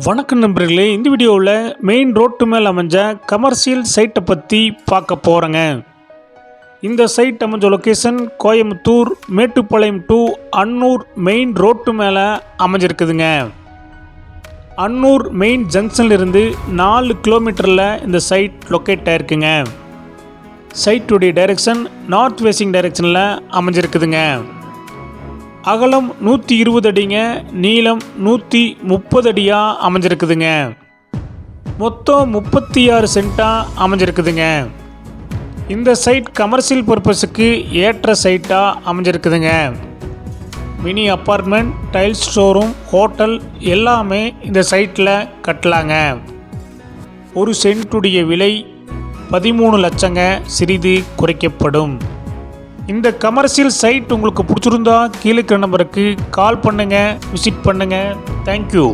வணக்கம் நண்பர்களே இந்த வீடியோவில் மெயின் ரோட்டு மேல் அமைஞ்ச கமர்ஷியல் சைட்டை பற்றி பார்க்க போகிறேங்க இந்த சைட் அமைஞ்ச location Coimbatore Mettupalayam to Annur main road மேலே அமைஞ்சிருக்குதுங்க. அன்னூர் மெயின் ஜங்ஷன்லேருந்து நாலு கிலோமீட்டரில் இந்த சைட் லொக்கேட் ஆயிருக்குங்க. சைட்டுடைய டைரெக்ஷன் நார்த் வெஸ்டிங் டைரெக்ஷனில் அமைஞ்சிருக்குதுங்க. அகலம் நூற்றி இருபது அடிங்க நீளம் நூற்றி முப்பது அடியாக அமைஞ்சிருக்குதுங்க. மொத்தம் முப்பத்தி ஆறு சென்ட்டாக அமைஞ்சிருக்குதுங்க. இந்த சைட் கமர்ஷியல் பர்பஸுக்கு ஏற்ற சைட்டாக அமைஞ்சிருக்குதுங்க. Mini apartment tiles storeroom hotel எல்லாமே இந்த சைட்டில் கட்டலாங்க. ஒரு சென்ட்டுடைய விலை பதிமூணு லட்சங்க சிறிது குறைக்கப்படும். இந்த கமர்ஷியல் சைட் உங்களுக்கு பிடிச்சிருந்தா கீழே இருக்கிற நம்பருக்கு கால் பண்ணுங்கள் விசிட் பண்ணுங்கள் தேங்க்யூ